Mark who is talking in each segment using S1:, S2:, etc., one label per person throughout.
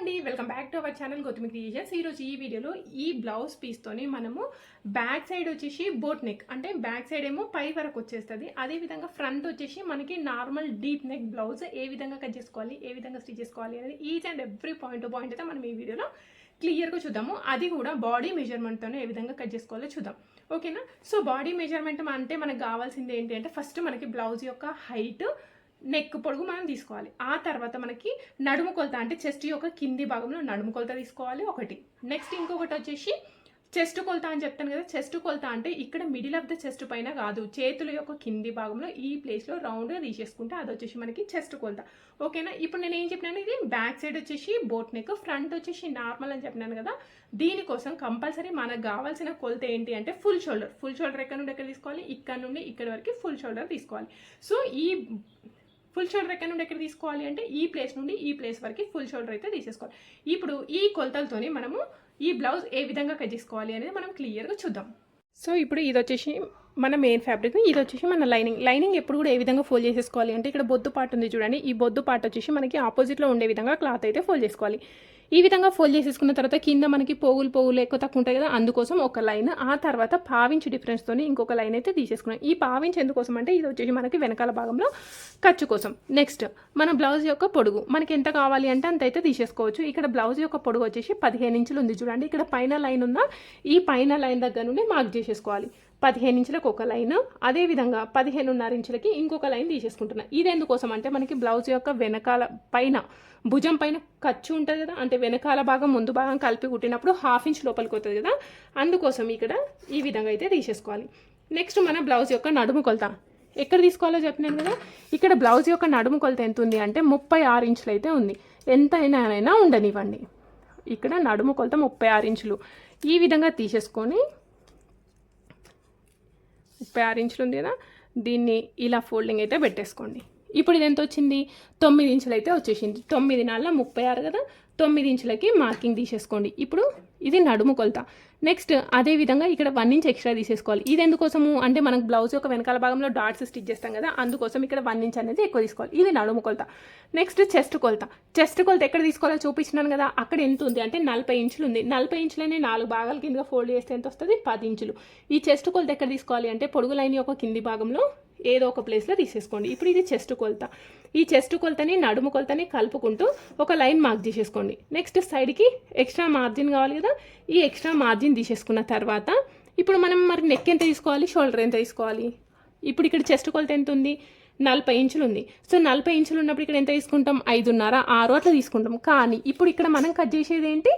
S1: అండి. Welcome back to our channel Gautami creations ఈరోజు ఈ వీడియోలో ఈ బ్లౌజ్ పీస్తోని మనము బ్యాక్ సైడ్ వచ్చేసి బోట్ నెక్ అంటే బ్యాక్ సైడ్ ఏమో పై వరకు వచ్చేస్తుంది. అదేవిధంగా ఫ్రంట్ వచ్చేసి మనకి నార్మల్ డీప్ నెక్ బ్లౌజ్ ఏ విధంగా కట్ చేసుకోవాలి ఏ విధంగా స్టిచ్ చేసుకోవాలి అనేది each and every point to point అయితే మనం ఈ వీడియోలో క్లియర్గా చూద్దాము. అది కూడా బాడీ మెజర్మెంట్తోనే ఏ విధంగా కట్ చేసుకోవాలో చూద్దాం. ఓకేనా సో బాడీ మెజర్మెంట్ అంటే మనకు కావాల్సింది ఏంటి అంటే ఫస్ట్ మనకి బ్లౌజ్ యొక్క హైట్ నెక్ పొడుగు మనం తీసుకోవాలి. ఆ తర్వాత మనకి నడుము కొలత అంటే చెస్ట్ యొక్క కింది భాగంలో నడుము కొలత తీసుకోవాలి ఒకటి. నెక్స్ట్ ఇంకొకటి వచ్చేసి చెస్ట్ కొలత అని చెప్తాను కదా చెస్ట్ కొలత అంటే ఇక్కడ మిడిల్ ఆఫ్ ద చెస్ట్ పైన కాదు చేతుల యొక్క కింది భాగంలో ఈ ప్లేస్లో రౌండ్గా తీసేసుకుంటే అది వచ్చేసి మనకి చెస్ట్ కొలత. ఓకేనా? ఇప్పుడు నేను ఏం చెప్పినాను ఇది? బ్యాక్ సైడ్ వచ్చేసి బోట్ నెక్ ఫ్రంట్ వచ్చేసి నార్మల్ అని చెప్పినాను కదా దీనికోసం కంపల్సరీ మనకు కావాల్సిన కొలత ఏంటి అంటే ఫుల్ షోల్డర్. ఫుల్ షోల్డర్ ఎక్కడ నుండి ఎక్కడ తీసుకోవాలి? ఇక్కడ నుండి ఇక్కడ వరకు ఫుల్ షోల్డర్ తీసుకోవాలి. సో ఈ ఫుల్ షోల్డర్ ఎక్కడ నుండి ఎక్కడ తీసుకోవాలి అంటే ఈ ప్లేస్ నుండి ఈ ప్లేస్ వరకు ఫుల్ షోల్డర్ అయితే తీసేసుకోవాలి. ఇప్పుడు ఈ కొలతలతోని మనము ఈ బ్లౌజ్ ఏ విధంగా కట్ చేసుకోవాలి అనేది మనం క్లియర్గా చూద్దాం. సో ఇప్పుడు ఇది వచ్చేసి మన మెయిన్ ఫ్యాబ్రిక్ ఇది వచ్చేసి మన లైనింగ్ లైనింగ్ ఎప్పుడు కూడా ఏ విధంగా ఫోల్డ్ చేసేసుకోవాలి అంటే ఇక్కడ బొద్దు పార్ట్ ఉంది చూడండి. ఈ బొద్దు పార్ట్ వచ్చేసి మనకి ఆపోజిట్లో ఉండే విధంగా క్లాత్ అయితే ఫోల్డ్ చేసుకోవాలి. ఈ విధంగా ఫోల్డ్ చేసేసుకున్న తర్వాత కింద మనకి పోగులు పోగులు ఎక్కువ తక్కువ ఉంటాయి కదా అందుకోసం ఒక లైన్ ఆ తర్వాత పావించు డిఫరెన్స్తో ఇంకొక లైన్ అయితే తీసేసుకున్నాం. ఈ పావించు ఎందుకోసం అంటే ఇది వచ్చేసి మనకి వెనకాల భాగంలో ఖర్చు కోసం. నెక్స్ట్ మన బ్లౌజ్ యొక్క పొడుగు. మనకి ఎంత కావాలి అంటే అంత అయితే తీసేసుకోవచ్చు. ఇక్కడ బ్లౌజ్ యొక్క పొడుగు వచ్చేసి పదిహేను ఇంచులు ఉంది చూడండి. ఇక్కడ పైన లైన్ ఉందా ఈ పైన లైన్ దగ్గర నుండి మార్క్ చేసేసుకోవాలి. పదిహేను ఇంచులకు ఒక లైన్ అదేవిధంగా పదిహేనున్నర ఇంచులకి ఇంకొక లైన్ తీసేసుకుంటున్నా. ఇది ఎందుకోసం అంటే మనకి బ్లౌజ్ యొక్క వెనకాల పైన భుజం పైన ఖర్చు ఉంటుంది కదా? అంటే వెనకాల భాగం ముందు భాగం కలిపి కుట్టినప్పుడు హాఫ్ ఇంచ్ లోపలికి వస్తుంది కదా? అందుకోసం ఇక్కడ ఈ విధంగా అయితే తీసేసుకోవాలి. నెక్స్ట్ మన బ్లౌజ్ యొక్క నడుము కొలత. ఎక్కడ తీసుకోవాలో చెప్పినాను కదా? ఇక్కడ బ్లౌజ్ యొక్క నడుము కొలత ఎంత ఉంది అంటే ముప్పై ఆరు ఇంచులు అయితే ఉంది. ఎంతైనా ఉండనివ్వండి. ఇక్కడ నడుము కొలత ముప్పై ఆరు ఇంచులు. ఈ విధంగా తీసేసుకొని ముప్పై ఆరు ఇంచులు ఉంది కదా దీన్ని ఇలా ఫోల్డింగ్ అయితే పెట్టేసుకోండి. ఇప్పుడు ఇది ఎంత వచ్చింది? తొమ్మిది ఇంచులు అయితే వచ్చేసింది. తొమ్మిది నాళ్ళ ముప్పై ఆరు కదా తొమ్మిది ఇంచులకి మార్కింగ్ తీసేసుకోండి. ఇప్పుడు ఇది నడుము కొలత. నెక్స్ట్ అదే విధంగా ఇక్కడ వన్ ఇంచ్ ఎక్స్ట్రా తీసేసుకోవాలి. ఇది ఎందుకోసము? అంటే మనకు బ్లౌజ్ యొక్క వెనకాల భాగంలో డాట్స్ స్టిచ్ చేస్తాం కదా అందుకోసం ఇక్కడ వన్ ఇంచ్ అనేది ఎక్కువ తీసుకోవాలి. ఇది నడుము కొలత. నెక్స్ట్ చెస్ట్ కొలత. చెస్ట్ కొలత ఎక్కడ తీసుకోవాలో చూపించినాను కదా అక్కడ ఎంత ఉంది? అంటే నలభై ఇంచులు ఉంది. నలభై ఇంచులనే నాలుగు భాగాల కింద ఫోల్డ్ చేస్తే ఎంత వస్తుంది? పది ఇంచులు. ఈ చెస్ట్ కొలత ఎక్కడ తీసుకోవాలి? అంటే పొడుగు లైన్ యొక్క కింది భాగంలో ఏదో ఒక ప్లేస్లో తీసేసుకోండి. ఇప్పుడు ఇది చెస్ట్ కొలత. ఈ చెస్ట్ కొలతని నడుము కొలతని కలుపుకుంటూ ఒక లైన్ మార్క్ చేసేసుకోండి నెక్స్ట్ సైడ్కి ఎక్స్ట్రా మార్జిన్ కావాలి కదా. ఈ ఎక్స్ట్రా మార్జిన్ తీసేసుకున్న తర్వాత ఇప్పుడు మనం మరి నెక్ ఎంత తీసుకోవాలి? షోల్డర్ ఎంత తీసుకోవాలి? ఇప్పుడు ఇక్కడ చెస్ట్ కొలత ఎంత ఉంది? నలభై ఇంచులు ఉంది. సో నలభై ఇంచులు ఉన్నప్పుడు ఇక్కడ ఎంత తీసుకుంటాం? ఐదున్నర ఆరు అట్లా తీసుకుంటాం. కానీ ఇప్పుడు ఇక్కడ మనం కట్ చేసేది ఏంటి?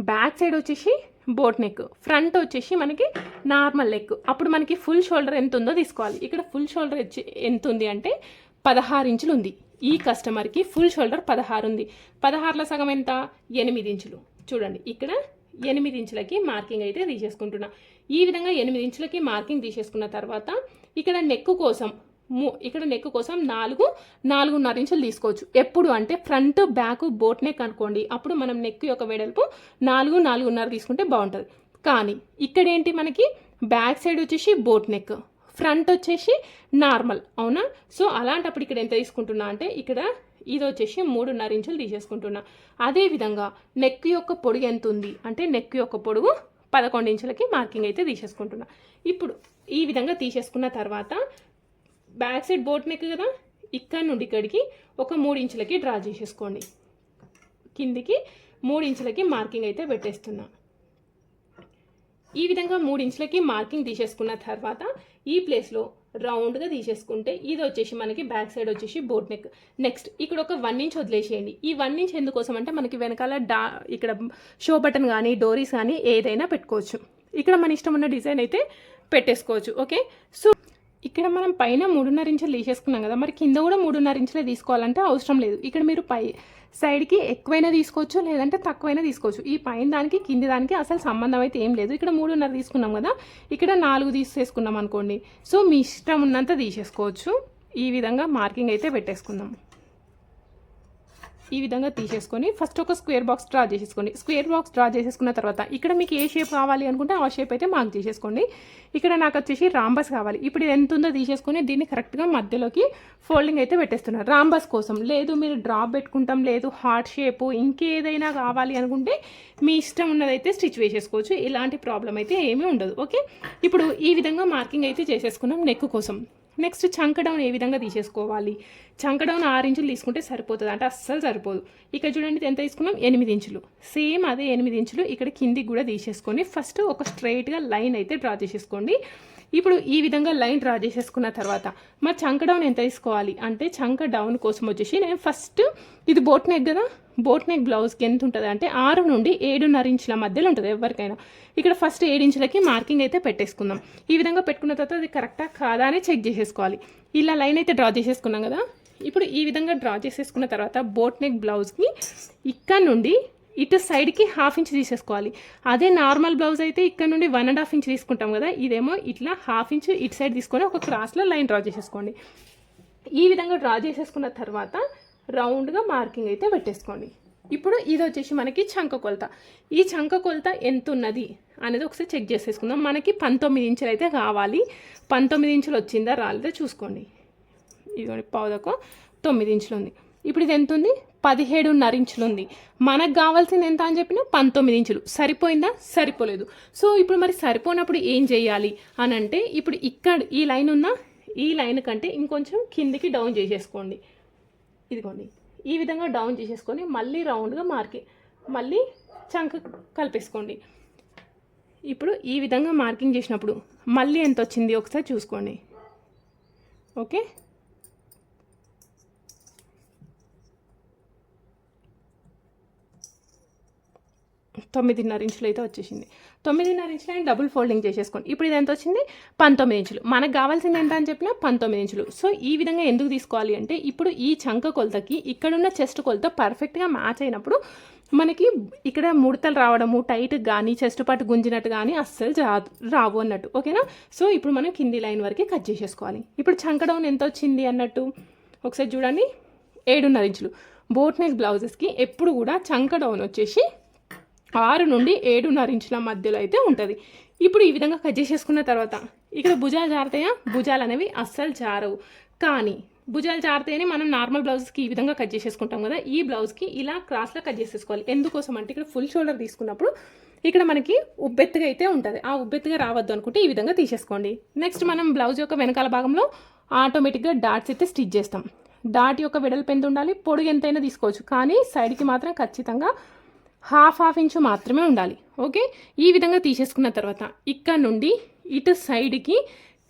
S1: బ్యాక్ సైడ్ వచ్చేసి బోట్ నెక్. ఫ్రంట్ వచ్చేసి మనకి నార్మల్ నెక్. అప్పుడు మనకి ఫుల్ షోల్డర్ ఎంత ఉందో తీసుకోవాలి. ఇక్కడ ఫుల్ షోల్డర్ ఎంత ఉంది అంటే పదహారు ఇంచులు ఉంది. ఈ కస్టమర్కి ఫుల్ షోల్డర్ పదహారు ఉంది. పదహారుల సగం ఎంత? ఎనిమిది ఇంచులు. చూడండి ఇక్కడ ఎనిమిది ఇంచులకి మార్కింగ్ అయితే తీసేసుకుంటున్నా. ఈ విధంగా ఎనిమిది ఇంచులకి మార్కింగ్ తీసేసుకున్న తర్వాత ఇక్కడ నెక్ కోసం ఇక్కడ నెక్ కోసం నాలుగు నాలుగున్నర ఇంచులు తీసుకోవచ్చు. ఎప్పుడు అంటే ఫ్రంట్ బ్యాక్ బోట్ నెక్ అనుకోండి. అప్పుడు మనం నెక్ యొక్క వెడల్పు నాలుగు నాలుగున్నర తీసుకుంటే బాగుంటుంది. కానీ ఇక్కడ ఏంటి మనకి? బ్యాక్ సైడ్ వచ్చేసి బోట్ నెక్ ఫ్రంట్ వచ్చేసి నార్మల్ అవునా? సో అలాంటప్పుడు ఇక్కడ ఎంత తీసుకుంటున్నా అంటే ఇక్కడ ఇది వచ్చేసి మూడున్నర ఇంచులు తీసేసుకుంటున్నా. అదేవిధంగా నెక్ యొక్క పొడుగు ఎంత ఉంది? అంటే నెక్ యొక్క పొడుగు పదకొండు ఇంచులకి మార్కింగ్ అయితే తీసేసుకుంటున్నా. ఇప్పుడు ఈ విధంగా తీసేసుకున్న తర్వాత బ్యాక్ సైడ్ బోట్ నెక్ కదా? ఇక్కడ నుండి ఇక్కడికి ఒక మూడు ఇంచులకి డ్రా చేసేసుకోండి. కిందికి మూడు ఇంచులకి మార్కింగ్ అయితే పెట్టేస్తున్నా. ఈ విధంగా మూడు ఇంచులకి మార్కింగ్ తీసేసుకున్న తర్వాత ఈ ప్లేస్లో రౌండ్గా తీసేసుకుంటే ఇది వచ్చేసి మనకి బ్యాక్ సైడ్ వచ్చేసి బోట్ నెక్. నెక్స్ట్ ఇక్కడ ఒక వన్ ఇంచ్ వదిలేసేయండి. ఈ వన్ ఇంచ్ ఎందుకోసం అంటే మనకి వెనకాల డా ఇక్కడ షో బటన్ కానీ డోరీస్ కానీ ఏదైనా పెట్టుకోవచ్చు. ఇక్కడ మన ఇష్టం ఉన్న డిజైన్ అయితే పెట్టేసుకోవచ్చు. ఓకే సో ఇక్కడ మనం పైన మూడున్నర ఇంచులు తీసేసుకున్నాం కదా మరి కింద కూడా మూడున్నర ఇంచులే తీసుకోవాలంటే అవసరం లేదు. ఇక్కడ మీరు పై సైడ్కి ఎక్కువైనా తీసుకోవచ్చు లేదంటే తక్కువైనా తీసుకోవచ్చు. ఈ పైన దానికి కింది దానికి అసలు సంబంధం అయితే ఏం లేదు. ఇక్కడ మూడున్నర తీసుకున్నాం కదా ఇక్కడ నాలుగు తీసేసుకున్నాం అనుకోండి. సో మీ ఇష్టం ఉన్నంత తీసేసుకోవచ్చు. ఈ విధంగా మార్కింగ్ అయితే పెట్టేసుకుందాం. ఈ విధంగా తీసేసుకొని ఫస్ట్ ఒక స్క్వేర్ బాక్స్ డ్రా చేసేసుకోండి. స్క్వేర్ బాక్స్ డ్రా చేసేసుకున్న తర్వాత ఇక్కడ మీకు ఏ షేప్ కావాలి అనుకుంటే ఆ షేప్ అయితే మార్క్ చేసేసుకోండి. ఇక్కడ నాకు వచ్చేసి రాంబస్ కావాలి. ఇప్పుడు ఇది ఎంత ఉందో తీసేసుకొని దీన్ని కరెక్ట్గా మధ్యలోకి ఫోల్డింగ్ అయితే పెట్టేస్తున్నారు. రాంబస్ కోసం లేదు మీరు డ్రాప్ పెట్టుకుంటాం లేదు హార్ట్ షేపు ఇంకేదైనా కావాలి అనుకుంటే మీ ఇష్టం ఉన్నదైతే స్టిచ్ వేసేసుకోవచ్చు. ఇలాంటి ప్రాబ్లం అయితే ఏమీ ఉండదు. ఓకే ఇప్పుడు ఈ విధంగా మార్కింగ్ అయితే చేసేసుకున్నాం నెక్ కోసం. నెక్స్ట్ చంక డౌన్ ఏ విధంగా తీసేసుకోవాలి? చంక డౌన్ ఆరు ఇంచులు తీసుకుంటే సరిపోతుంది. అంటే అస్సలు సరిపోదు. ఇక్కడ చూడండి ఎంత తీసుకున్నాం? ఎనిమిది ఇంచులు. సేమ్ అదే ఎనిమిది ఇంచులు ఇక్కడ కిందికి కూడా తీసేసుకొని ఫస్ట్ ఒక స్ట్రైట్గా లైన్ అయితే డ్రా చేసేసుకోండి. ఇప్పుడు ఈ విధంగా లైన్ డ్రా చేసేసుకున్న తర్వాత మరి చంక డౌన్ ఎంత తీసుకోవాలి? అంటే చంక డౌన్ కోసం వచ్చేసి నేను ఫస్ట్ ఇది బోట్ నెక్ కదా? బోట్ నెక్ బ్లౌజ్కి ఎంత ఉంటుంది? అంటే ఆరు నుండి ఏడున్నర ఇంచుల మధ్యలో ఉంటుంది ఎవరికైనా. ఇక్కడ ఫస్ట్ ఏడు ఇంచులకి మార్కింగ్ అయితే పెట్టేసుకుందాం. ఈ విధంగా పెట్టుకున్న తర్వాత అది కరెక్టా కాదా అని చెక్ చేసేసుకోవాలి. ఇలా లైన్ అయితే డ్రా చేసేసుకున్నాం కదా? ఇప్పుడు ఈ విధంగా డ్రా చేసేసుకున్న తర్వాత బోట్ నెక్ బ్లౌజ్కి ఇక్కడ నుండి ఇటు సైడ్కి హాఫ్ ఇంచ్ తీసేసుకోవాలి. అదే నార్మల్ బ్లౌజ్ అయితే ఇక్కడ నుండి వన్ అండ్ హాఫ్ ఇంచ్ తీసుకుంటాం కదా ఇదేమో ఇట్లా హాఫ్ ఇంచ్ ఇటు సైడ్ తీసుకొని ఒక క్రాస్లో లైన్ డ్రా చేసేసుకోండి. ఈ విధంగా డ్రా చేసేసుకున్న తర్వాత రౌండ్గా మార్కింగ్ అయితే పెట్టేసుకోండి. ఇప్పుడు ఇది వచ్చేసి మనకి చంక కొలత. ఈ చంక కొలత ఎంత ఉన్నది అనేది ఒకసారి చెక్ చేసేసుకుందాం. మనకి పంతొమ్మిది ఇంచులు అయితే కావాలి. పంతొమ్మిది ఇంచులు వచ్చిందా రాలేదా చూసుకోండి. ఇదిగోండి పౌదకు తొమ్మిది ఇంచులు ఉంది. ఇప్పుడు ఇది ఎంత ఉంది? పదిహేడున్నర ఇంచులుంది మనకు కావాల్సింది ఎంత అని చెప్పిన పంతొమ్మిది ఇంచులు. సరిపోయిందా? సరిపోలేదు. సో ఇప్పుడు మరి సరిపోనప్పుడు ఏం చేయాలి? అని అంటే ఇప్పుడు ఇక్కడ ఈ లైన్ ఉందా ఈ లైన్ కంటే ఇంకొంచెం కిందికి డౌన్ చేసేసుకోండి. ఇదిగోండి. ఈ విధంగా డౌన్ చేసేసుకొని మళ్ళీ రౌండ్గా మార్కి మళ్ళీ చంక కలిపేసుకోండి. ఇప్పుడు ఈ విధంగా మార్కింగ్ చేసినప్పుడు మళ్ళీ ఎంత వచ్చింది ఒకసారి చూసుకోండి. ఓకే? తొమ్మిదిన్నర ఇంచులు అయితే వచ్చేసింది. తొమ్మిదిన్నర ఇంచులు అని డబుల్ ఫోల్డింగ్ చేసేసుకోండి. ఇప్పుడు ఇది ఎంత వచ్చింది? పంతొమ్మిది ఇంచులు. మనకు కావాల్సింది ఎంత అని చెప్పినా పంతొమ్మిది ఇంచులు. సో ఈ విధంగా ఎందుకు తీసుకోవాలి అంటే ఇప్పుడు ఈ చంక కొలతకి ఇక్కడున్న చెస్ట్ కొలత పర్ఫెక్ట్గా మ్యాచ్ అయినప్పుడు మనకి ఇక్కడ ముడతలు రావడము టైట్ కానీ చెస్ట్ పాటు గుంజినట్టు కానీ అస్సలు రా రావు అన్నట్టు. ఓకేనా? సో ఇప్పుడు మనం కింది లైన్ వరకే కట్ చేసేసుకోవాలి. ఇప్పుడు చంక డౌన్ ఎంత వచ్చింది అన్నట్టు? ఒకసారి చూడండి. ఏడున్నర ఇంచులు. బోట్ నెక్ బ్లౌజెస్కి ఎప్పుడు కూడా చంక డౌన్ వచ్చేసి ఆరు నుండి ఏడున్నర ఇంచుల మధ్యలో అయితే ఉంటుంది. ఇప్పుడు ఈ విధంగా కట్ చేసేసుకున్న తర్వాత ఇక్కడ భుజాలు జారుతాయా భుజాలు అనేవి అస్సలు జారవు. కానీ భుజాలు జారితేనే మనం నార్మల్ బ్లౌజ్కి ఈ విధంగా కట్ చేసేసుకుంటాం కదా ఈ బ్లౌజ్కి ఇలా క్రాస్లో కట్ చేసేసుకోవాలి. ఎందుకోసం అంటే ఇక్కడ ఫుల్ షోల్డర్ తీసుకున్నప్పుడు ఇక్కడ మనకి ఉబ్బెత్తుగా అయితే ఉంటుంది. ఆ ఉబ్బెత్తుగా రావద్దు అనుకుంటే ఈ విధంగా తీసేసుకోండి. నెక్స్ట్ మనం బ్లౌజ్ యొక్క వెనకాల భాగంలో ఆటోమేటిక్గా డాట్స్ అయితే స్టిచ్ చేస్తాం. డాట్ యొక్క వెడల్పు ఎంత ఉండాలి పొడుగు ఎంతైనా తీసుకోవచ్చు. కానీ సైడ్కి మాత్రం ఖచ్చితంగా హాఫ్ హాఫ్ ఇంచు మాత్రమే ఉండాలి ఓకే? ఈ విధంగా తీసేసుకున్న తర్వాత ఇక్కడ నుండి ఇటు సైడ్కి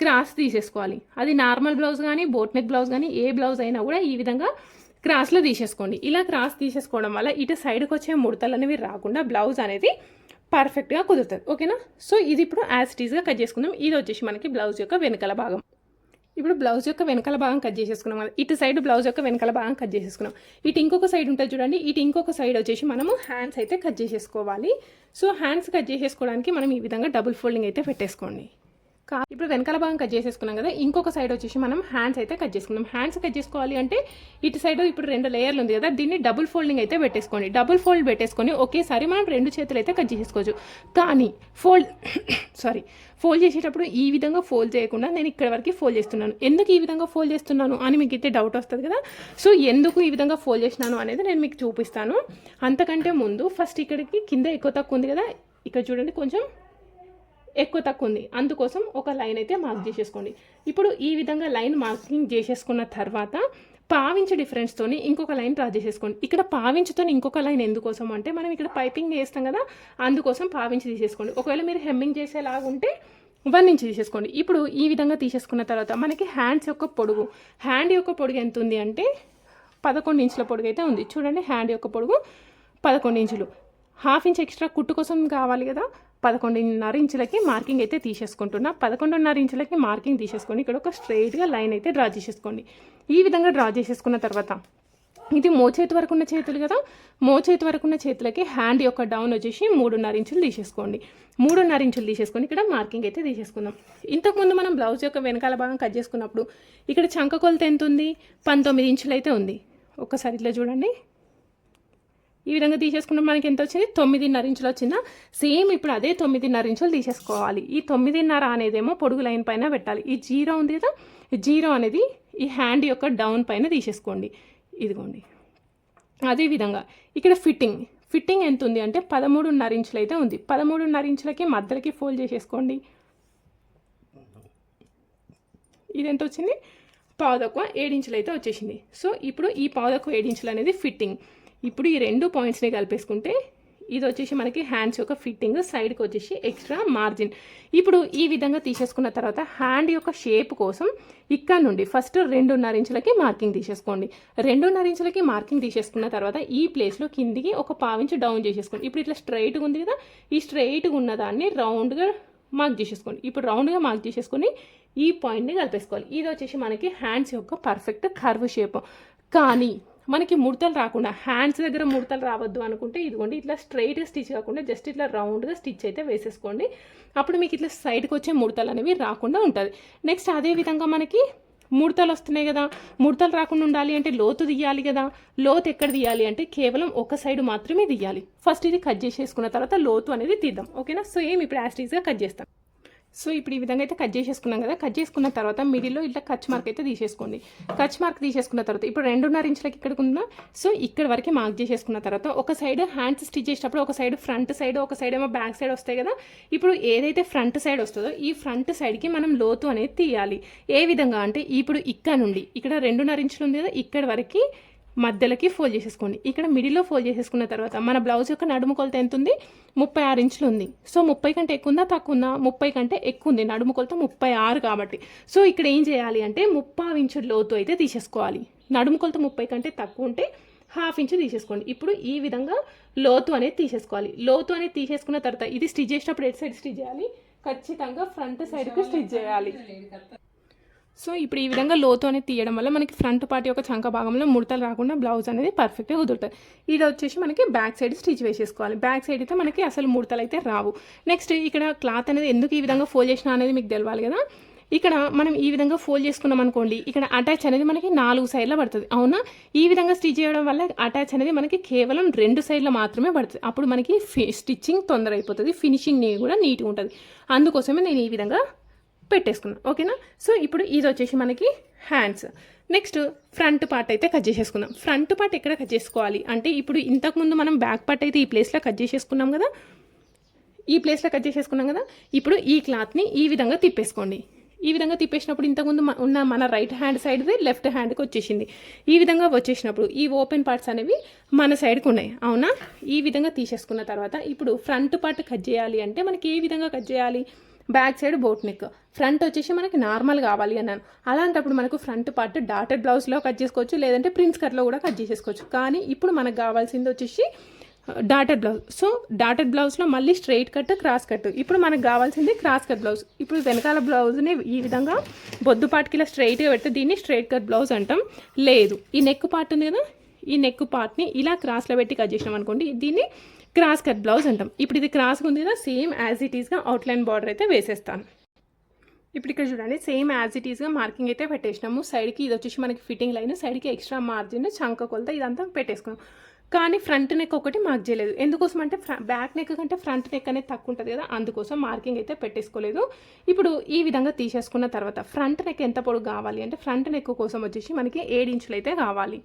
S1: క్రాస్ తీసేసుకోవాలి. అది నార్మల్ బ్లౌజ్ కానీ బోట్ నెక్ బ్లౌజ్ కానీ ఏ బ్లౌజ్ అయినా కూడా ఈ విధంగా క్రాస్లో తీసేసుకోండి. ఇలా క్రాస్ తీసేసుకోవడం వల్ల ఇటు సైడ్కి వచ్చే ముడతలు అనేవి రాకుండా బ్లౌజ్ అనేది పర్ఫెక్ట్గా కుదురుతుంది ఓకేనా? సో ఇది ఇప్పుడు యాజ్ టీజ్గా కట్ చేసుకుందాం. ఇది వచ్చేసి మనకి బ్లౌజ్ యొక్క వెనకాల భాగం. ఇప్పుడు బ్లౌజ్ యొక్క వెనకాల భాగం కట్ చేసేసుకున్నాం కదా. ఇటు సైడ్ బ్లౌజ్ యొక్క వెనకాల భాగం కట్ చేసేసుకున్నాం. ఇటు ఇంకొక సైడ్ ఉంటుంది చూడండి. ఇటు ఇంకొక సైడ్ వచ్చేసి మనము హ్యాండ్స్ అయితే కట్ చేసేసుకోవాలి. సో హ్యాండ్స్ కట్ చేసేసుకోవడానికి మనం ఈ విధంగా డబుల్ ఫోల్డింగ్ అయితే పెట్టేసుకోండి. ఇప్పుడు వెనకాల భాగం కట్ చేసేసుకున్నాం కదా ఇంకొక సైడ్ వచ్చేసి మనం హ్యాండ్స్ అయితే కట్ చేసుకున్నాం హ్యాండ్స్ కట్ చేసుకోవాలి అంటే ఇటు సైడ్ ఇప్పుడు రెండు లేయర్లు ఉంది కదా దీన్ని డబుల్ ఫోల్డింగ్ అయితే పెట్టేసుకోండి. డబుల్ ఫోల్డ్ పెట్టేసుకొని ఒకేసారి మనం రెండు చేతులు అయితే కట్ చేసేసుకోవచ్చు. కానీ ఫోల్డ్ సారీ ఫోల్డ్ చేసేటప్పుడు ఈ విధంగా ఫోల్డ్ చేయకుండా నేను ఇక్కడ వరకు ఫోల్డ్ చేస్తున్నాను. ఎందుకు ఈ విధంగా ఫోల్డ్ చేస్తున్నాను అని మీకు అయితే డౌట్ వస్తుంది కదా? సో ఎందుకు ఈ విధంగా ఫోల్డ్ చేసినాను అనేది నేను మీకు చూపిస్తాను. అంతకంటే ముందు ఫస్ట్ ఇక్కడికి కింద ఎక్కువ తక్కువ ఉంది కదా ఇక్కడ చూడండి కొంచెం ఎక్కువ తక్కువ ఉంది. అందుకోసం ఒక లైన్ అయితే మార్క్ చేసేసుకోండి. ఇప్పుడు ఈ విధంగా లైన్ మార్కింగ్ చేసేసుకున్న తర్వాత పావించు డిఫరెన్స్తోని ఇంకొక లైన్ డ్రా చేసేసుకోండి. ఇక్కడ పావించుతో ఇంకొక లైన్ ఎందుకోసం అంటే మనం ఇక్కడ పైపింగ్ చేస్తాం కదా అందుకోసం పావించి తీసేసుకోండి. ఒకవేళ మీరు హెమ్మింగ్ చేసేలాగా ఉంటే వన్ ఇంచ్ తీసేసుకోండి. ఇప్పుడు ఈ విధంగా తీసేసుకున్న తర్వాత మనకి హ్యాండ్స్ యొక్క పొడుగు. హ్యాండ్ యొక్క పొడుగు ఎంత ఉంది అంటే పదకొండు ఇంచుల పొడుగు అయితే ఉంది. చూడండి హ్యాండ్ యొక్క పొడుగు పదకొండు ఇంచులు హాఫ్ ఇంచ్ ఎక్స్ట్రా కుట్టు కోసం కావాలి కదా. పదకొండున్నర ఇంచులకి మార్కింగ్ అయితే తీసేసుకుంటున్నా. పదకొండున్నర ఇంచులకి మార్కింగ్ తీసేసుకొని ఇక్కడ ఒక స్ట్రైట్గా లైన్ అయితే డ్రా చేసేసుకోండి. ఈ విధంగా డ్రా చేసేసుకున్న తర్వాత ఇది మోచేతి వరకు ఉన్న చేతులు కదా. మోచేతి వరకు ఉన్న చేతులకి హ్యాండ్ యొక్క డౌన్ వచ్చేసి మూడున్నర ఇంచులు తీసేసుకోండి. మూడున్నర ఇంచులు తీసేసుకొని ఇక్కడ మార్కింగ్ అయితే తీసేసుకుందాం. ఇంతకుముందు మనం బ్లౌజ్ యొక్క వెనకాల భాగం కట్ చేసుకున్నప్పుడు ఇక్కడ చంక కొలత ఎంత ఉంది? పంతొమ్మిది ఇంచులు అయితే ఉంది. ఒక్కసారి ఇట్లా చూడండి. ఈ విధంగా తీసేసుకుంటే మనకి ఎంత వచ్చింది? తొమ్మిదిన్నర ఇంచులు వచ్చిందా? సేమ్ ఇప్పుడు అదే తొమ్మిదిన్నర ఇంచులు తీసేసుకోవాలి. ఈ తొమ్మిదిన్నర అనేదేమో పొడుగు లైన్ పైన పెట్టాలి. ఈ జీరో ఉంది కదా జీరో అనేది ఈ హ్యాండ్ యొక్క డౌన్ పైన తీసేసుకోండి. ఇదిగోండి. అదేవిధంగా ఇక్కడ ఫిట్టింగ్. ఫిట్టింగ్ ఎంత ఉంది అంటే పదమూడున్నర ఇంచులు అయితే ఉంది. పదమూడున్నర ఇంచులకి మధ్యలకి ఫోల్డ్ చేసేసుకోండి. ఇది ఎంత వచ్చింది? పావుదక్కువ ఏడించులు అయితే వచ్చేసింది. సో ఇప్పుడు ఈ పావుదక్కువ ఏడించులు అనేది ఫిట్టింగ్. ఇప్పుడు ఈ రెండు పాయింట్స్ని కలిపేసుకుంటే ఇది వచ్చేసి మనకి హ్యాండ్స్ యొక్క ఫిట్టింగ్ సైడ్కి వచ్చేసి ఎక్స్ట్రా మార్జిన్ ఇప్పుడు ఈ విధంగా తీసేసుకున్న తర్వాత హ్యాండ్ యొక్క షేప్ కోసం ఇక్కడ నుండి ఫస్ట్ రెండున్నర ఇంచులకి మార్కింగ్ తీసేసుకోండి. రెండున్నర ఇంచులకి మార్కింగ్ తీసేసుకున్న తర్వాత ఈ ప్లేస్లో కిందికి ఒక పావించి డౌన్ చేసేసుకోండి. ఇప్పుడు ఇట్లా స్ట్రైట్గా ఉంది కదా ఈ స్ట్రైట్గా ఉన్న దాన్ని రౌండ్గా మార్క్ చేసేసుకోండి. ఇప్పుడు రౌండ్గా మార్క్ చేసేసుకొని ఈ పాయింట్ని కలిపేసుకోవాలి. ఇది వచ్చేసి మనకి హ్యాండ్స్ యొక్క పర్ఫెక్ట్ కర్వ్ షేప్ కానీ మనకి ముడతలు రాకుండా హ్యాండ్స్ దగ్గర ముడతలు రావద్దు అనుకుంటే ఇదిగోండి ఇట్లా స్ట్రైట్గా స్టిచ్ కాకుండా జస్ట్ ఇట్లా రౌండ్గా స్టిచ్ అయితే వేసేసుకోండి. అప్పుడు మీకు ఇట్లా సైడ్కి వచ్చే ముడతలు అనేవి రాకుండా ఉంటుంది. నెక్స్ట్ అదే విధంగా మనకి ముడతలు వస్తున్నాయి కదా ముడతలు రాకుండా ఉండాలి అంటే లోతు తీయాలి కదా. లోతు ఎక్కడ తీయాలి అంటే కేవలం ఒక సైడ్ మాత్రమే తీయాలి. ఫస్ట్ ఇది కట్ చేసేసుకున్న తర్వాత లోతు అనేది తీద్దాం. ఓకేనా సో ఏం ఇప్పుడు యాస్టీస్గా కట్ చేస్తాం. సో ఇప్పుడు ఈ విధంగా అయితే కట్ చేసేసుకున్నాం కదా. కట్ చేసుకున్న తర్వాత మిడిల్లో ఇట్లా కచ్ మార్క్ అయితే తీసేసుకోండి. కచ్ మార్క్ తీసేసుకున్న తర్వాత ఇప్పుడు రెండున్నర ఇంచులకి ఇక్కడికి ఉందా సో ఇక్కడ వరకు మార్క్ చేసేసుకున్న తర్వాత ఒక సైడ్ హ్యాండ్స్ స్టిచ్ చేసేటప్పుడు ఒక సైడ్ ఫ్రంట్ సైడ్ ఒక సైడ్ ఏమో బ్యాక్ సైడ్ వస్తాయి కదా. ఇప్పుడు ఏదైతే ఫ్రంట్ సైడ్ వస్తుందో ఈ ఫ్రంట్ సైడ్కి మనం లోతు అనేది తీయాలి. ఏ విధంగా అంటే ఇప్పుడు ఇక్కడ నుండి ఇక్కడ రెండున్నర ఇంచులు ఉంది కదా ఇక్కడ వరకు మధ్యలోకి ఫోల్డ్ చేసేసుకోండి. ఇక్కడ మిడిల్లో ఫోల్డ్ చేసేసుకున్న తర్వాత మన బ్లౌజ్ యొక్క నడుము కొలత ఎంత ఉంది ముప్పై ఆరు ఇంచులు ఉంది. సో ముప్పై కంటే ఎక్కువ ఉందా తక్కువ ఉందా ముప్పై కంటే ఎక్కువ ఉంది నడుము కొలత ముప్పై ఆరు కాబట్టి. సో ఇక్కడ ఏం చేయాలి అంటే ముప్పై ఇంచు లోతు అయితే తీసేసుకోవాలి. నడుము కొలత ముప్పై కంటే తక్కువ ఉంటే హాఫ్ ఇంచు తీసేసుకోండి. ఇప్పుడు ఈ విధంగా లోతు అనేది తీసేసుకోవాలి. లోతు అనేది తీసేసుకున్న తర్వాత ఇది స్టిచ్ చేసినప్పుడు ఎటు సైడ్ స్టిచ్ చేయాలి? ఖచ్చితంగా ఫ్రంట్ సైడ్కి స్టిచ్ చేయాలి. సో ఇప్పుడు ఈ విధంగా లోతు అనేది తీయడం వల్ల మనకి ఫ్రంట్ పార్ట్ యొక్క చంక భాగంలో ముడతలు రాకుండా బ్లౌజ్ అనేది పర్ఫెక్ట్గా కుదురుతుంది. ఇది వచ్చేసి మనకి బ్యాక్ సైడ్ స్టిచ్ వేసేసుకోవాలి. బ్యాక్ సైడ్ అయితే మనకి అసలు ముడతలు అయితే రావు. నెక్స్ట్ ఇక్కడ క్లాత్ అనేది ఎందుకు ఈ విధంగా ఫోల్డ్ చేసిన అనేది మీకు తెలవాలి కదా? ఇక్కడ మనం ఈ విధంగా ఫోల్డ్ చేసుకున్నాం అనుకోండి ఇక్కడ అటాచ్ అనేది మనకి నాలుగు సైడ్లో పడుతుంది. అవునా? ఈ విధంగా స్టిచ్ చేయడం వల్ల అటాచ్ అనేది మనకి కేవలం రెండు సైడ్లో మాత్రమే పడుతుంది. అప్పుడు మనకి స్టిచ్చింగ్ తొందర అయిపోతుంది ఫినిషింగ్ కూడా నీట్గా ఉంటుంది. అందుకోసమే నేను ఈ విధంగా పెట్టేసుకున్నాం. ఓకేనా? సో ఇప్పుడు ఇది వచ్చేసి మనకి హ్యాండ్స్ నెక్స్ట్ ఫ్రంట్ పార్ట్ అయితే కట్ చేసేసుకుందాం. ఫ్రంట్ పార్ట్ ఎక్కడ కట్ చేసుకోవాలి? అంటే ఇప్పుడు ఇంతకుముందు మనం బ్యాక్ పార్ట్ అయితే ఈ ప్లేస్లో కట్ చేసేసుకున్నాం కదా? ఈ ప్లేస్లో కట్ చేసేసుకున్నాం కదా? ఇప్పుడు ఈ క్లాత్ని ఈ విధంగా తిప్పేసుకోండి. ఈ విధంగా తిప్పేసినప్పుడు ఇంతకుముందు ఉన్న మన రైట్ హ్యాండ్ సైడ్ది లెఫ్ట్ హ్యాండ్కి వచ్చేసింది. ఈ విధంగా వచ్చేసినప్పుడు ఈ ఓపెన్ పార్ట్స్ అనేవి మన సైడ్కి ఉన్నాయి. అవునా? ఈ విధంగా తీసేసుకున్న తర్వాత ఇప్పుడు ఫ్రంట్ పార్ట్ కట్ చేయాలి అంటే మనకి ఏ విధంగా కట్ చేయాలి? Back side boat neck front వచ్చేసి మనకి నార్మల్ కావాలి అన్నాను. అలాంటప్పుడు మనకు ఫ్రంట్ పార్ట్ డాటెడ్ బ్లౌజ్లో కట్ చేసుకోవచ్చు లేదంటే ప్రిన్స్ కట్లో కూడా కట్ చేసేసుకోవచ్చు. కానీ ఇప్పుడు మనకు కావాల్సింది వచ్చేసి డాటెడ్ బ్లౌజ్. సో డాటెడ్ బ్లౌజ్లో మళ్ళీ స్ట్రైట్ కట్ క్రాస్ కట్. ఇప్పుడు మనకు కావాల్సింది క్రాస్ కట్ బ్లౌజ్. ఇప్పుడు వెనకాల బ్లౌజ్ని ఈ విధంగా బొద్దు పార్ట్కి ఇలా స్ట్రైట్గా పెడితే దీన్ని స్ట్రైట్ కట్ బ్లౌజ్ అంటాం. లేదు. ఈ నెక్ పార్ట్ ఉంది కదా? ఈ నెక్ పార్ట్ని ఇలా క్రాస్లో పెట్టి కట్ చేసినాం అనుకోండి దీన్ని క్రాస్ కట్ బ్లౌజ్ అంటాం. ఇప్పుడు ఇది క్రాస్గా ఉంది కదా సేమ్ యాజ్ ఇట్ ఈస్గా అవుట్లైన్ బార్డర్ అయితే వేసేస్తాను. ఇప్పుడు ఇక్కడ చూడండి సేమ్ యాజ్ ఇట్ ఈస్గా మార్కింగ్ అయితే పెట్టేసినాము. సైడ్కి ఇది వచ్చేసి మనకి ఫిట్టింగ్ లైన్ సైడ్కి ఎక్స్ట్రా మార్జిన్ చంక కొలత ఇదంతా పెట్టేసుకున్నాం. కానీ ఫ్రంట్ నెక్ ఒకటి మార్క్ చేయలేదు. ఎందుకోసం అంటే బ్యాక్ నెక్ కంటే ఫ్రంట్ నెక్ అనేది తక్కువ ఉంటుంది కదా అందుకోసం మార్కింగ్ అయితే పెట్టేసుకోలేదు. ఇప్పుడు ఈ విధంగా తీసేసుకున్న తర్వాత ఫ్రంట్ నెక్ ఎంత పొడుగు కావాలి అంటే ఫ్రంట్ నెక్ కోసం వచ్చేసి మనకి ఏడు ఇంచులు అయితే కావాలి.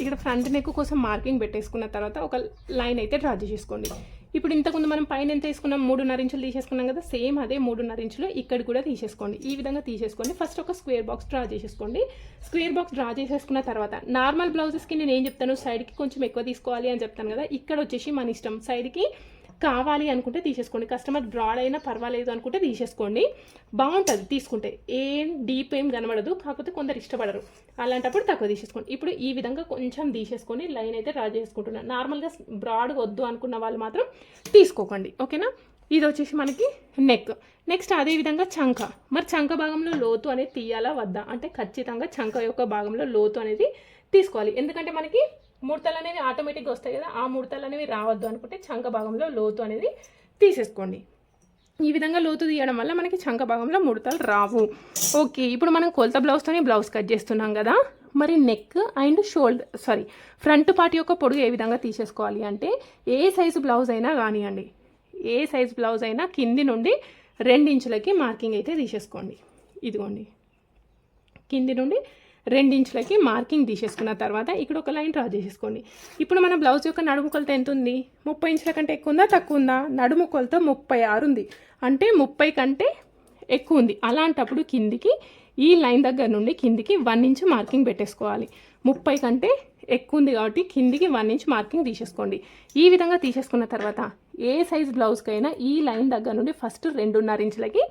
S1: ఇక్కడ ఫ్రంట్ నెక్ కోసం మార్కింగ్ పెట్టేసుకున్న తర్వాత ఒక లైన్ అయితే డ్రా చేసేసుకోండి. ఇప్పుడు ఇంతకుముందు మనం పైన ఎంత తీసుకున్నాం మూడున్నర ఇంచులు తీసేసుకున్నాం కదా? సేమ్ అదే మూడున్నర ఇంచులు ఇక్కడ కూడా తీసేసుకోండి. ఈ విధంగా తీసేసుకోండి. ఫస్ట్ ఒక స్క్వేర్ బాక్స్ డ్రా చేసేసుకోండి. స్క్వేర్ బాక్స్ డ్రా చేసేసుకున్న తర్వాత నార్మల్ బ్లౌజెస్కి నేను ఏం చెప్తాను? సైడ్కి కొంచెం ఎక్కువ తీసుకోవాలి అని చెప్తాను కదా? ఇక్కడ వచ్చేసి మన ఇష్టం. సైడ్కి కావాలి అనుకుంటే తీసేసుకోండి. కస్టమర్ బ్రాడ్ అయినా పర్వాలేదు అనుకుంటే తీసేసుకోండి. బాగుంటుంది తీసుకుంటే. ఏం డీప్ ఏం కనబడదు. కాకపోతే కొందరు ఇష్టపడరు. అలాంటప్పుడు తక్కువ తీసేసుకోండి. ఇప్పుడు ఈ విధంగా కొంచెం తీసేసుకొని లైన్ అయితే డ్రా చేసుకుంటున్నాను నార్మల్గా బ్రాడ్ వద్దు అనుకున్న వాళ్ళు మాత్రం తీసుకోకండి. ఓకేనా? ఇది వచ్చేసి మనకి నెక్. నెక్స్ట్ అదే విధంగా చంక. మరి చంక భాగంలో లోతు అనేది తీయాలా వద్దా? అంటే ఖచ్చితంగా చంక యొక్క భాగంలో లోతు అనేది తీసుకోవాలి. ఎందుకంటే మనకి ముడతలు అనేవి ఆటోమేటిక్గా వస్తాయి కదా ఆ ముడతలు అనేవి రావద్దు అనుకుంటే చంక భాగంలో లోతు అనేది తీసేసుకోండి. ఈ విధంగా లోతు తీయడం వల్ల మనకి చంక భాగంలో ముడతలు రావు. ఓకే ఇప్పుడు మనం కొలత బ్లౌజ్తోనే బ్లౌజ్ కట్ చేస్తున్నాం కదా మరి neck and shoulder sorry front part యొక్క పొడుగు ఏ విధంగా తీసేసుకోవాలి అంటే ఏ సైజు బ్లౌజ్ అయినా కానివ్వండి ఏ సైజు బ్లౌజ్ అయినా కింది నుండి రెండించులకి మార్కింగ్ అయితే తీసేసుకోండి. ఇదిగోండి కింది నుండి రెండించులకి మార్కింగ్ తీసేసుకున్న తర్వాత ఇక్కడ ఒక లైన్ డ్రా చేసేసుకోండి. ఇప్పుడు మన బ్లౌజ్ యొక్క నడుము కొలత ఎంత ఉంది ముప్పై ఇంచుల కంటే ఎక్కువ ఉందా తక్కువ ఉందా నడుము కొలత ముప్పై ఆరు ఉంది. అంటే ముప్పై కంటే ఎక్కువ ఉంది. అలాంటప్పుడు కిందికి ఈ లైన్ దగ్గర నుండి కిందికి వన్ ఇంచ్ మార్కింగ్ పెట్టేసుకోవాలి. ముప్పై కంటే ఎక్కువ ఉంది కాబట్టి కిందికి వన్ ఇంచ్ మార్కింగ్ తీసేసుకోండి. ఈ విధంగా తీసేసుకున్న తర్వాత ఏ సైజ్ బ్లౌజ్కైనా ఈ లైన్ దగ్గర నుండి ఫస్ట్ రెండున్నర ఇంచులకి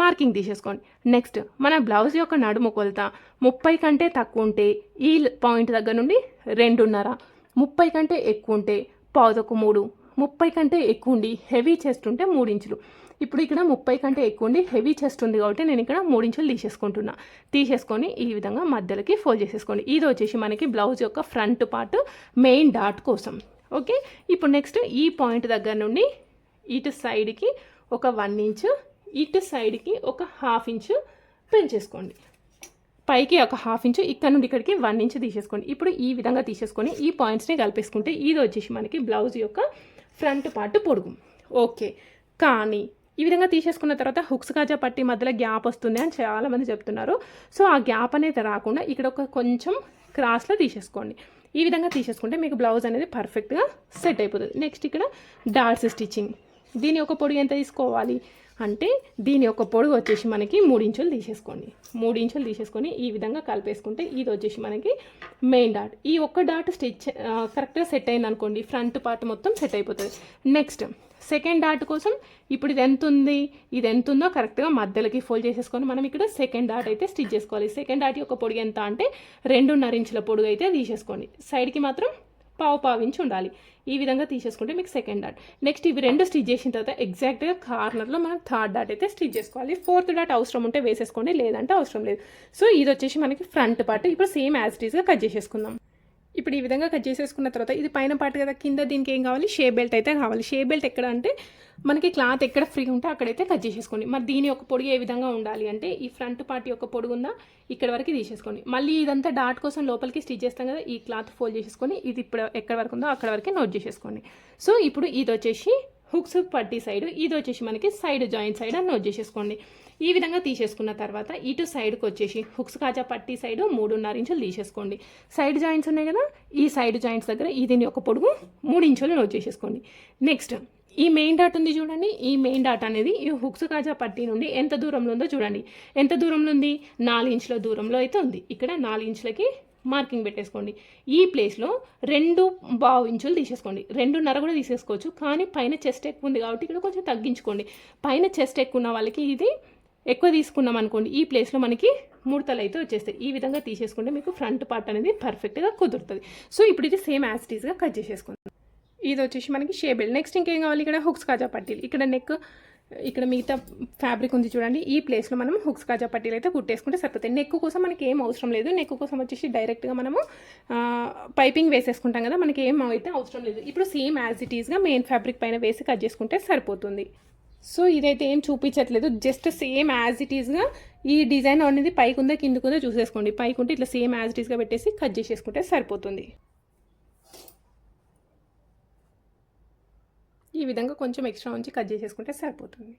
S1: మార్కింగ్ తీసేసుకోండి. నెక్స్ట్ మన బ్లౌజ్ యొక్క నడుము కొలత ముప్పై కంటే తక్కువ ఉంటే ఈ పాయింట్ దగ్గర నుండి రెండున్నర ముప్పై కంటే ఎక్కువ ఉంటే పావుదొక్క మూడు ముప్పై కంటే ఎక్కువ ఉండి హెవీ చెస్ట్ ఉంటే మూడు ఇంచులు. ఇప్పుడు ఇక్కడ ముప్పై కంటే ఎక్కువ ఉండి హెవీ చెస్ట్ ఉంది కాబట్టి నేను ఇక్కడ మూడు ఇంచులు తీసేసుకుంటున్నా. తీసేసుకొని ఈ విధంగా మధ్యలోకి ఫోల్డ్ చేసేసుకోండి. ఇది వచ్చేసి మనకి బ్లౌజ్ యొక్క ఫ్రంట్ పార్ట్ మెయిన్ డాట్ కోసం. ఓకే? ఇప్పుడు నెక్స్ట్ ఈ పాయింట్ దగ్గర నుండి ఇటు సైడ్కి ఒక వన్ ఇంచ్ ఇటు సైడ్కి ఒక హాఫ్ ఇంచ్ పెంచేసుకోండి. పైకి ఒక హాఫ్ ఇంచు ఇక్కడ నుండి ఇక్కడికి వన్ ఇంచ్ తీసేసుకోండి. ఇప్పుడు ఈ విధంగా తీసేసుకొని ఈ పాయింట్స్ని కలిపేసుకుంటే ఇది వచ్చేసి మనకి బ్లౌజ్ యొక్క ఫ్రంట్ పార్ట్ పొడుగు. ఓకే? కానీ ఈ విధంగా తీసేసుకున్న తర్వాత హుక్స్ కాజా పట్టి మధ్యలో గ్యాప్ వస్తుంది అని చాలామంది చెప్తున్నారు. సో ఆ గ్యాప్ అనేది రాకుండా ఇక్కడ ఒక కొంచెం క్రాస్లో తీసేసుకోండి. ఈ విధంగా తీసేసుకుంటే మీకు బ్లౌజ్ అనేది పర్ఫెక్ట్గా సెట్ అయిపోతుంది. నెక్స్ట్ ఇక్కడ డాట్స్ స్టిచ్చింగ్. దీని యొక్క పొడుగు ఎంత తీసుకోవాలి అంటే దీని యొక్క పొడుగు వచ్చేసి మనకి మూడు ఇంచులు తీసేసుకోండి. మూడు ఇంచులు తీసేసుకొని ఈ విధంగా కలిపేసుకుంటే ఇది వచ్చేసి మనకి మెయిన్ డాట్. ఈ ఒక్క డాట్ స్టిచ్ కరెక్ట్గా సెట్ అయింది అనుకోండి ఫ్రంట్ పార్ట్ మొత్తం సెట్ అయిపోతుంది. నెక్స్ట్ సెకండ్ డాట్ కోసం ఇప్పుడు ఇది ఎంత ఉంది ఇది ఎంత ఉందో కరెక్ట్గా మధ్యలోకి ఫోల్డ్ చేసేసుకొని మనం ఇక్కడ సెకండ్ డాట్ అయితే స్టిచ్ చేసుకోవాలి. సెకండ్ డాట్ యొక్క పొడుగు ఎంత అంటే రెండున్నర ఇంచుల పొడుగు అయితే తీసేసుకోండి. సైడ్కి మాత్రం పావు పావు ఇంచు ఉండాలి. ఈ విధంగా తీసేసుకుంటే మీకు సెకండ్ డాట్ నెక్స్ట్ ఇవి రెండు స్టిచ్ చేసిన తర్వాత ఎగ్జాక్ట్గా కార్నర్లో మనం థర్డ్ డాట్ అయితే స్టిచ్ చేసుకోవాలి. ఫోర్త్ డాట్ అవసరం ఉంటే వేసేసుకోండి లేదంటే అవసరం లేదు. సో ఇది వచ్చేసి మనకి ఫ్రంట్ పార్ట్ ఇప్పుడు సేమ్ యాజ్ ఇట్ కట్ చేసేసుకుందాం. ఇప్పుడు ఈ విధంగా కట్ చేసేసుకున్న తర్వాత ఇది పైన పాటు కదా కింద దీనికి ఏం కావాలి? షే బెల్ట్ అయితే కావాలి. షే బెల్ట్ ఎక్కడ అంటే మనకి క్లాత్ ఎక్కడ ఫ్రీ ఉంటే అక్కడైతే కట్ చేసేసుకోండి. మరి దీని యొక్క పొడుగు ఏ విధంగా ఉండాలి అంటే ఈ ఫ్రంట్ పార్ట్ యొక్క పొడుగు ఉందా ఇక్కడ వరకు తీసేసుకోండి. మళ్ళీ ఇదంతా డాట్ కోసం లోపలికి స్టిచ్ చేస్తాం కదా ఈ క్లాత్ ఫోల్డ్ చేసేసుకొని ఇది ఇప్పుడు ఎక్కడ వరకు ఉందో అక్కడ వరకే నోట్ చేసేసుకోండి. సో ఇప్పుడు ఇది వచ్చేసి హుక్స్ పట్టి సైడ్ ఇది వచ్చేసి మనకి సైడ్ జాయింట్ సైడ్ అని నోట్ చేసేసుకోండి. ఈ విధంగా తీసేసుకున్న తర్వాత ఇటు సైడ్కి వచ్చేసి హుక్స్ కాజా పట్టి సైడ్ మూడున్నర ఇంచులు తీసేసుకోండి. సైడ్ జాయింట్స్ ఉన్నాయి కదా ఈ సైడ్ జాయింట్స్ దగ్గర ఇది దీని యొక్క పొడుగు మూడు ఇంచులు నోట్ చేసేసుకోండి. నెక్స్ట్ ఈ మెయిన్ డాట్ ఉంది చూడండి. ఈ మెయిన్ డాట్ అనేది ఈ హుక్స్ కాజా పట్టి నుండి ఎంత దూరంలో ఉందో చూడండి. ఎంత దూరంలో ఉంది? నాలుగు ఇంచుల దూరంలో అయితే ఉంది. ఇక్కడ నాలుగు ఇంచులకి మార్కింగ్ పెట్టేసుకోండి. ఈ ప్లేస్లో రెండు బావు ఇంచులు తీసేసుకోండి. రెండున్నర కూడా తీసేసుకోవచ్చు కానీ పైన చెస్ట్ ఎక్కువ ఉంది కాబట్టి ఇక్కడ కొంచెం తగ్గించుకోండి. పైన చెస్ట్ ఎక్కువ ఉన్న వాళ్ళకి ఇది ఎక్కువ తీసుకున్నాం అనుకోండి ఈ ప్లేస్లో మనకి ముడతలు అయితే వచ్చేస్తాయి. ఈ విధంగా తీసేసుకుంటే మీకు ఫ్రంట్ పార్ట్ అనేది పర్ఫెక్ట్గా కుదురుతుంది. సో ఇప్పుడు ఇది సేమ్ యాసిటీస్గా కట్ చేసేసుకుందాం. ఇది వచ్చేసి మనకి షేబెల్ నెక్స్ట్ ఇంకేం కావాలి? ఇక్కడ హుక్స్ కాజా పట్టీలు. ఇక్కడ నెక్ ఇక్కడ మిగతా ఫ్యాబ్రిక్ ఉంది చూడండి. ఈ ప్లేస్లో మనం హుక్స్ కాజా పట్టీలు అయితే కుట్టేసుకుంటే సరిపోతాయి. నెక్ కోసం మనకి ఏం అవసరం లేదు. నెక్ కోసం వచ్చేసి డైరెక్ట్గా మనము పైపింగ్ వేసేసుకుంటాం కదా మనకి ఏం అయితే అవసరం లేదు. ఇప్పుడు సేమ్ యాజ్ ఇట్ ఈస్గా మెయిన్ ఫ్యాబ్రిక్ పైన వేసి కట్ చేసుకుంటే సరిపోతుంది. సో ఇదైతే ఏం చూపించట్లేదు. జస్ట్ సేమ్ యాజ్ ఇట్ ఈస్గా ఈ డిజైన్ అనేది పైకుందా కిందకుందా చూసేసుకోండి. పైకి ఉంటే ఇట్లా సేమ్ యాజ్ ఇట్ ఈస్గా పెట్టేసి కట్ చేసేసుకుంటే సరిపోతుంది. ఈ విధంగా కొంచెం ఎక్స్ట్రా ఉంచి కట్ చేసేసుకుంటే సరిపోతుంది.